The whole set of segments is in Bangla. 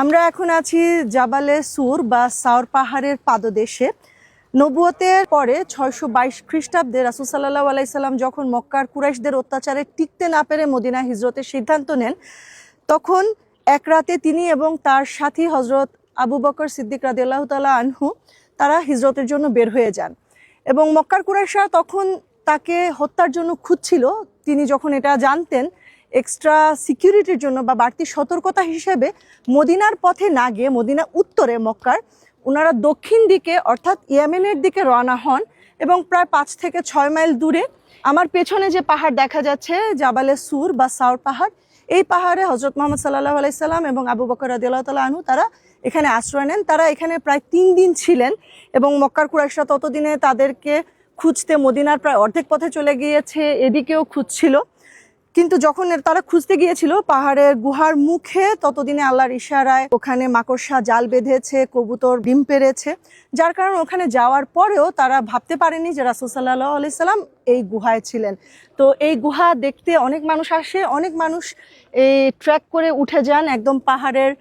আমরা এখন আছি জাবালে সুর বা সাউর পাহাড়ের পাদদেশে। নবুয়তের পরে ছয়শো বাইশ খ্রিস্টাব্দে রাসুল সাল্লাহ আলাইসাল্লাম যখন মক্কার কুরাইশদের অত্যাচারে টিকতে না পেরে মদিনা হিজরতের সিদ্ধান্ত নেন, তখন এক রাতে তিনি এবং তার সাথী হজরত আবু বকর সিদ্দিক রাদিয়াল্লাহ তালা আনহু তারা হিজরতের জন্য বের হয়ে যান এবং মক্কার কুরাইশরা তখন তাকে হত্যার জন্য খুঁজছিল। তিনি যখন এটা জানতেন এক্সট্রা সিকিউরিটির জন্য বা বাড়তি সতর্কতা হিসেবে মদিনার পথে না গিয়ে মদিনা উত্তরে মক্কার ওনারা দক্ষিণ দিকে অর্থাৎ ইয়েমেনের দিকে রওনা হন এবং প্রায় পাঁচ থেকে ছয় মাইল দূরে আমার পেছনে যে পাহাড় দেখা যাচ্ছে, জাবালে সুর বা সাউর পাহাড়, এই পাহাড়ে হজরত মোহাম্মদ সাল্লাহ আলাইসাল্লাম এবং আবু বকর রাদিয়াল্লাহ তালা আনহু তারা এখানে আশ্রয় নেন। তারা এখানে প্রায় তিন দিন ছিলেন এবং মক্কার কুরাইশরা ততদিনে তাদেরকে খুঁজতে মদিনার প্রায় অর্ধেক পথে চলে গিয়েছে, এদিকেও খুঁজছিল। কিন্তু যখন তারা খুঁজতে গিয়েছিল পাহাড়ের গুহার মুখে, ততদিনে আল্লাহর ইশারায় ওখানে মাকড়সা জাল বেঁধেছে, কবুতর ডিম পেরেছে যার কারণে ওখানে যাওয়ার পরেও তারা ভাবতে পারেনি যে রাসুল সাল্লাহ আলাইসাল্লাম এই গুহায় ছিলেন। তো এই গুহা দেখতে অনেক মানুষ আসে, অনেক মানুষ এই ট্র্যাক করে উঠে যান একদম পাহাড়ের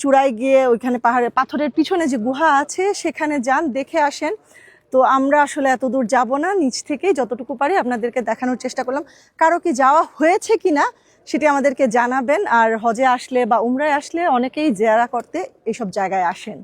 চূড়ায় গিয়ে ওইখানে পাহাড়ের পাথরের পিছনে যে গুহা আছে, সেখানে যান, দেখে আসেন। তো আমরা আসলে এত দূর যাব না, নিচ থেকে যতটুকু পারি আপনাদেরকে দেখানোর চেষ্টা করলাম। কারও কি যাওয়া হয়েছে কি না সেটি আমাদেরকে জানাবেন, আর হজে আসলে বা উমরায় আসলে অনেকেই জেরা করতে এসব জায়গায় আসেন।